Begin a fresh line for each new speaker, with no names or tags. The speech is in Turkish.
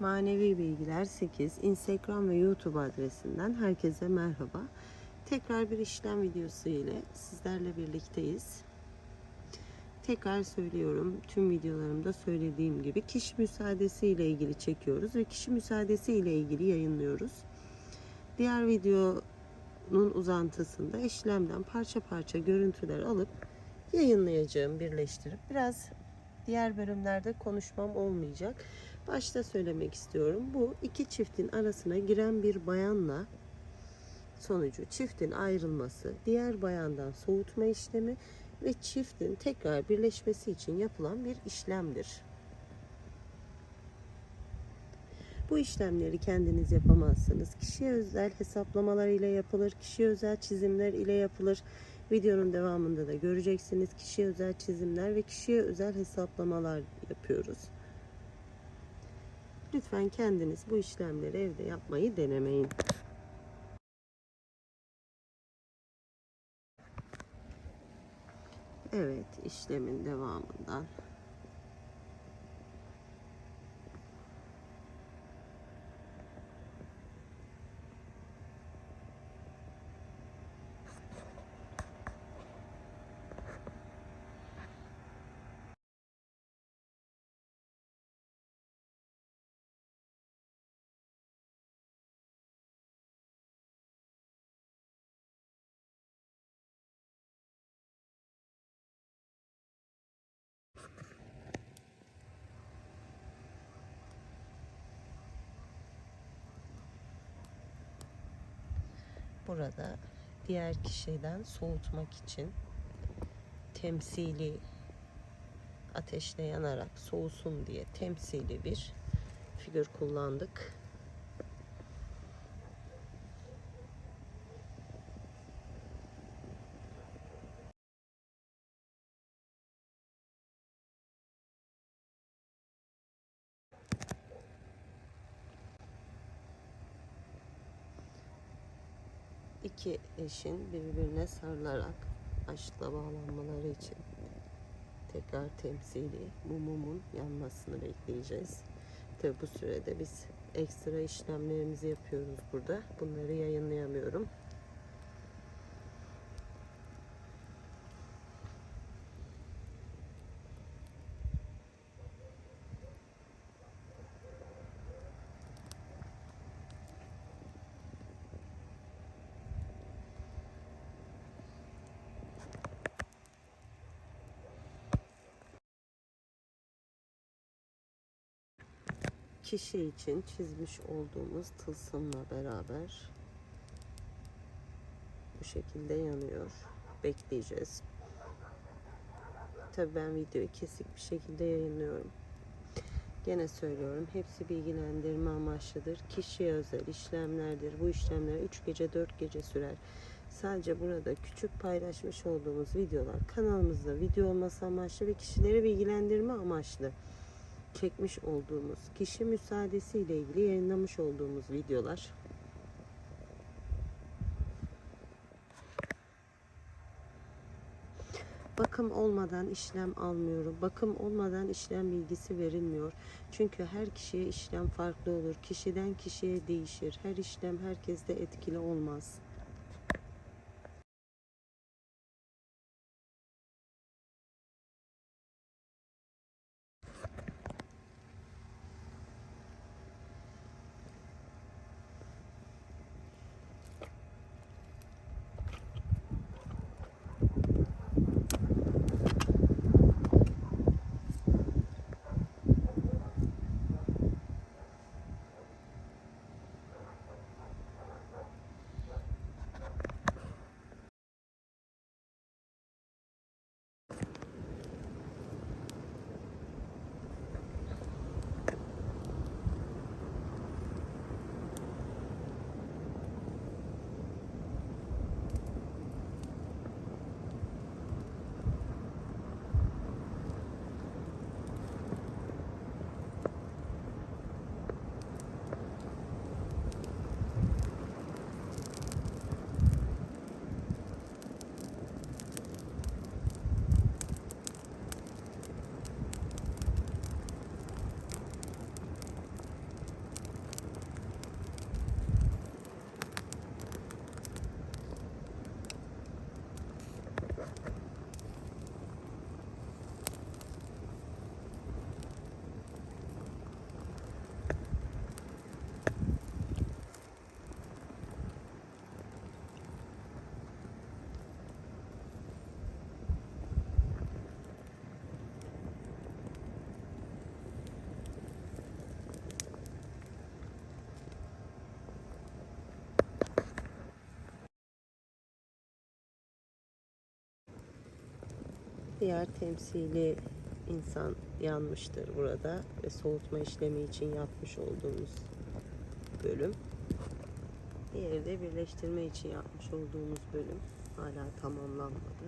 Manevi Bilgiler 8 Instagram ve YouTube adresinden herkese merhaba. Tekrar bir işlem videosu ile sizlerle birlikteyiz. Tekrar söylüyorum tüm videolarımda söylediğim gibi kişi müsaadesi ile ilgili çekiyoruz ve kişi müsaadesi ile ilgili yayınlıyoruz. Diğer videonun uzantısında işlemden parça parça görüntüler alıp yayınlayacağım birleştirip biraz diğer bölümlerde konuşmam olmayacak. Başta söylemek istiyorum. Bu iki çiftin arasına giren bir bayanla sonucu çiftin ayrılması, diğer bayandan soğutma işlemi ve çiftin tekrar birleşmesi için yapılan bir işlemdir. Bu işlemleri kendiniz yapamazsınız. Kişiye özel hesaplamalar ile yapılır, kişiye özel çizimler ile yapılır. Videonun devamında da göreceksiniz kişiye özel çizimler ve kişiye özel hesaplamalar yapıyoruz. Lütfen kendiniz bu işlemleri evde yapmayı denemeyin. Evet, işlemin devamından burada diğer kişiden soğutmak için temsili ateşle yanarak soğusun diye temsili bir figür kullandık. İki eşin birbirine sarılarak aşkla bağlanmaları için tekrar temsili bu mumun yanmasını bekleyeceğiz. Tabi bu sürede biz ekstra işlemlerimizi yapıyoruz burada. Bunları yayınlayamıyorum. Kişi için çizmiş olduğumuz tılsımla beraber bu şekilde yanıyor. Bekleyeceğiz. Tabii ben videoyu kesik bir şekilde yayınlıyorum. Gene söylüyorum hepsi bilgilendirme amaçlıdır. Kişiye özel işlemlerdir. Bu işlemler 3 gece 4 gece sürer. Sadece burada küçük paylaşmış olduğumuz videolar kanalımızda video olması amaçlı ve kişileri bilgilendirme amaçlı çekmiş olduğumuz kişi müsaadesi ile ilgili yayınlamış olduğumuz videolar. Bakım olmadan işlem almıyorum. Bakım olmadan işlem bilgisi verilmiyor. Çünkü her kişiye işlem farklı olur. Kişiden kişiye değişir. Her işlem herkeste etkili olmaz. Diğer temsili insan yanmıştır burada ve soğutma işlemi için yapmış olduğumuz bölüm. Diğeri de birleştirme için yapmış olduğumuz bölüm. Hala tamamlanmadı.